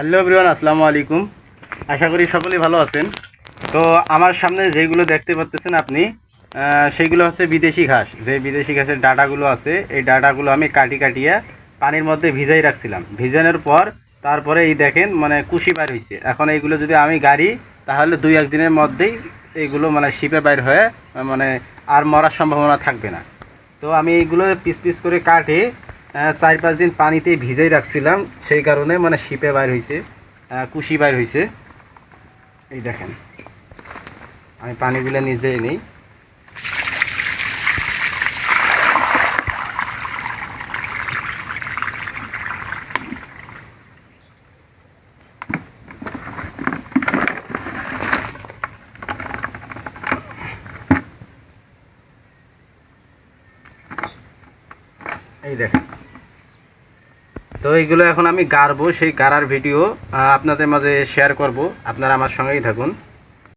Hello everyone, আসসালামু আলাইকুম। আশা করি সকলেই ভালো আছেন। তো আমার সামনে যেগুলো দেখতে পাচ্ছেন আপনি সেইগুলো হচ্ছে বিদেশি ঘাস। যে বিদেশি ঘাসের ডাটাগুলো আছে, এই ডাটাগুলো আমি কাটি কাটিয়ে পানির মধ্যে ভিজাই রাখছিলাম। ভিজানোর পর তারপরে এই দেখেন মানে কুশি বাইর হয়েছে এখন এইগুলো যদি আমি গাড়ি, তাহলে দুই একদিনের মধ্যেই এইগুলো মানে শিপে বাইর হয়ে মানে আর মরার সম্ভাবনা থাকবে না। তো আমি এইগুলো পিস পিস করে কাটে চার পাঁচ দিন পানিতে ভিজাই রাখছিলাম। সেই কারণে মানে শিপে বাইর হয়েছে কুশি বাইর হয়েছে এই দেখেন, আমি পানিগুলো নিজেই নেই। এই দেখেন তো এইগুলো এখন আমি গাড়বো, সেই গাড়ার ভিডিও আপনাদের মাঝে শেয়ার করব। আপনারা আমার সঙ্গেই থাকুন।